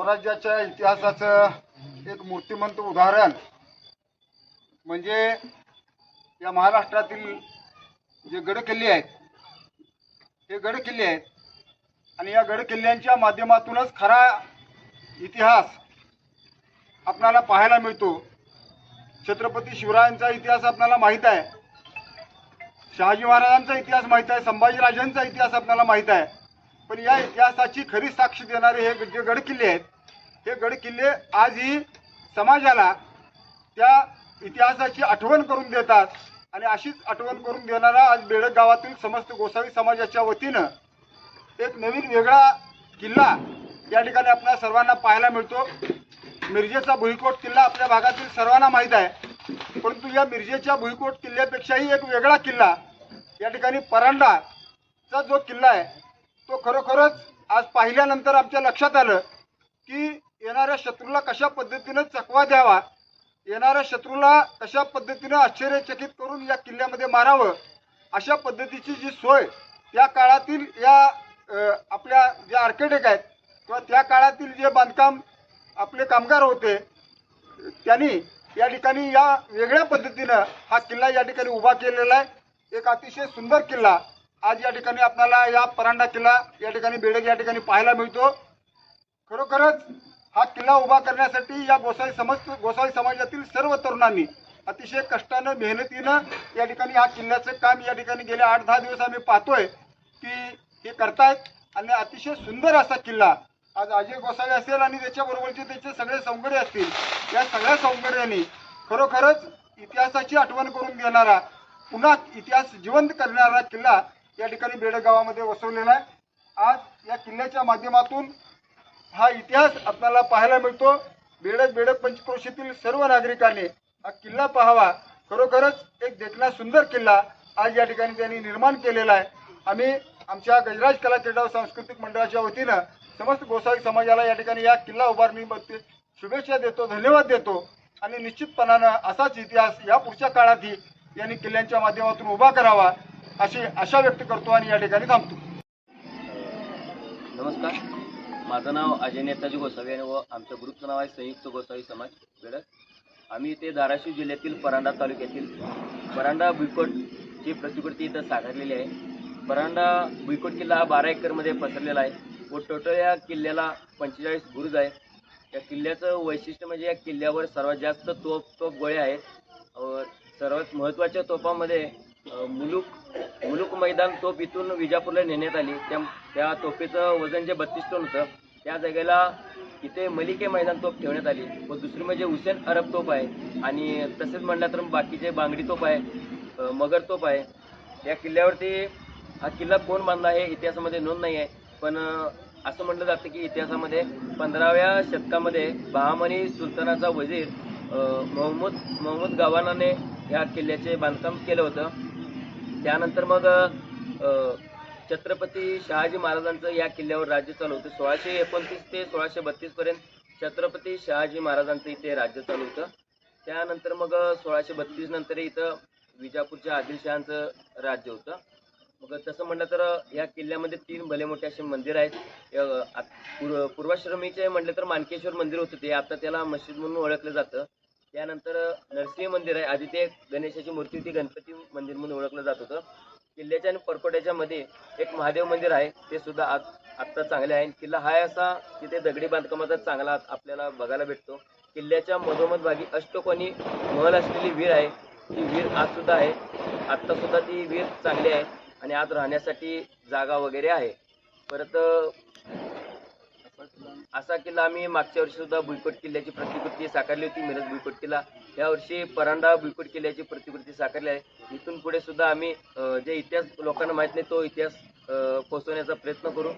स्वराज्याच्या इतिहासाचं एक मूर्तिमंत उदाहरण म्हणजे या महाराष्ट्रातील जे गडकिल्ले आहेत हे गडकिल्ले आहेत. आणि या गडकिल्ल्यांच्या माध्यमातूनच खरा इतिहास आपणाला पाहायला मिळतो. छत्रपती शिवरायांचा इतिहास आपल्याला माहीत आहे. शहाजी महाराजांचा इतिहास माहीत आहे. संभाजीराजांचा इतिहास आपल्याला माहीत आहे. पण या इतिहासाची खरी साक्ष देणारे हे जे गडकिल्ले आहेत हे गडकिल्ले आजही समाजाला त्या इतिहासाची आठवण करून देतात आणि अशीच आठवण करून देणारा आज बेडक गावातील समस्त गोसावी समाजाच्या वतीनं एक नवीन वेगळा किल्ला या ठिकाणी आपल्या सर्वांना पाहायला मिळतो. मिरजेचा भुईकोट किल्ला आपल्या भागातील सर्वांना माहीत आहे. परंतु या मिरजेच्या भुईकोट किल्ल्यापेक्षाही एक वेगळा किल्ला या ठिकाणी परांडाचा जो किल्ला आहे तो खरोखरच आज पाहिल्यानंतर आमच्या लक्षात आलं की येणाऱ्या शत्रूला कशा पद्धतीनं चकवा द्यावा येणाऱ्या शत्रूला कशा पद्धतीनं आश्चर्यचकित करून या किल्ल्यामध्ये मारावं अशा पद्धतीची जी सोय त्या काळातील या आपल्या जे आर्किटेक्ट आहेत किंवा त्या काळातील जे बांधकाम आपले कामगार होते त्यांनी या ठिकाणी या वेगळ्या पद्धतीनं हा किल्ला या ठिकाणी उभा केलेला आहे. एक अतिशय सुंदर किल्ला. आज या ठिकाणी आपल्याला या परांडा किल्ला या ठिकाणी बेडक या ठिकाणी पाहायला मिळतो. खरोखरच हा किल्ला उभा करण्यासाठी या गोसाई समज गोसाई समाजातील सर्व तरुणांनी अतिशय कष्टानं मेहनतीनं या ठिकाणी हा किल्ल्याचं काम या ठिकाणी गेले आठ दहा दिवस आम्ही पाहतोय की हे करतायत. आणि अतिशय सुंदर असा किल्ला आज अजय गोसावी असेल आणि त्याच्याबरोबरचे त्याचे सगळे सौंदर्य असतील. या सगळ्या सौंदर्याने खरोखरच इतिहासाची आठवण करून देणारा पुन्हा इतिहास जिवंत करणारा किल्ला या ठिकाणी बेडक गावामध्ये वसवलेला आहे. आज या किल्ल्याच्या माध्यमातून हा इतिहास आपल्याला पाहायला मिळतो. बेडक बेडक पंचक्रोशीतील सर्व नागरिकांनी हा किल्ला पाहावा. खरोखरच एक देखणा सुंदर किल्ला आज या ठिकाणी त्यांनी निर्माण केलेला आहे. आम्ही आमच्या गजराज कला क्रीडा सांस्कृतिक मंडळाच्या वतीनं समस्त गोसावी समाजाला या ठिकाणी या किल्ला उभारणीमध्ये शुभेच्छा देतो धन्यवाद देतो. आणि निश्चितपणानं असाच इतिहास या पुढच्या काळातही यांनी किल्ल्यांच्या माध्यमातून उभा करावा. अशी आशा व्यक्त करतो आणि या ठिकाणी थांबतो. नमस्कार. माझं नाव अजय नेताजी गोसावी आणि व आमच्या ग्रुपचं नाव आहे संयुक्त गोसावी समाज बेडक. आम्ही इथे धाराशिव जिल्ह्यातील परांडा तालुक्यातील परांडा भुईकोटची प्रतिकृती इथं साकारलेली आहे. परांडा भुईकोट किल्ला हा बारा एकरमध्ये पसरलेला आहे व टोटल या किल्ल्याला पंचेचाळीस बुरुज आहे. या किल्ल्याचं वैशिष्ट्य म्हणजे या किल्ल्यावर सर्वात जास्त तोप तोप गोळे आहेत सर्वात महत्त्वाच्या तोफामध्ये अ, मुलूक मुलुक मैदान तोफ इथून विजापूरला नेण्यात आली. त्या त्या तोफेचं वजन जे बत्तीस टन होतं त्या जागेला इथे मलिके मैदान तोफ ठेवण्यात आली. व दुसरी म्हणजे हुसेन अरब तोफ आहे. आणि तसेच म्हणलं तर बाकीचे बांगडी तोफ आहे मगर तोफ आहे या किल्ल्यावरती हा किल्ला कोण बांधला हे इतिहासामध्ये नोंद नाही आहे. पण असं म्हटलं जातं की इतिहासामध्ये पंधराव्या शतकामध्ये बहामनी सुलतानाचा वजीर मोहम्मद मोहम्मद महमूद गवानाने या किल्ल्याचे बांधकाम केलं होतं. त्यानंतर मग छत्रपती शहाजी महाराजांचं या किल्ल्यावर राज्य चालू होतं. सोळाशे एकोणतीस ते सोळाशे बत्तीस पर्यंत छत्रपती शहाजी महाराजांचं इथे राज्य चालू होतं. त्यानंतर मग सोळाशे बत्तीस नंतर इथं विजापूरच्या आदिलशहांचं राज्य होतं. मग तसं म्हटलं तर या किल्ल्यामध्ये तीन भले मोठे असे मंदिर आहेत. पूर्वाश्रमीचे म्हटलं तर मानकेश्वर मंदिर होतं ते. आता त्याला मस्जिद म्हणून ओळखलं जातं. त्यानंतर नरसिंह मंदिर आहे. आधी ते गणेशाची मूर्ती होती. गणपती मंदिर म्हणून ओळखलं जात होतं. किल्ल्याच्या आणि परकोट्याच्या मध्ये एक महादेव मंदिर आहे. ते सुद्धा आज आत्ता चांगले आहे. किल्ला हा असा तिथे दगडी बांधकामाचा चांगला आपल्याला बघायला भेटतो. किल्ल्याच्या मधोमध भागी अष्टकोनी महल असलेली विहीर आहे. ती विहीर आज सुद्धा आहे. आत्ता सुद्धा ती वीर चांगली आहे. आणि आज राहण्यासाठी जागा वगैरे आहे. परत असा किल्ला आम्ही मागच्या वर्षी सुद्धा भुईकोट किल्ल्याची प्रतिकृती साकारली होती मिरज भुईकोट किल्ला. या वर्षी परांडा भुईकोट किल्ल्याची प्रतिकृती साकारली आहे. इथून पुढे सुद्धा आम्ही जे इतिहास लोकांना माहीत नाही तो इतिहास पोहोचवण्याचा प्रयत्न करू.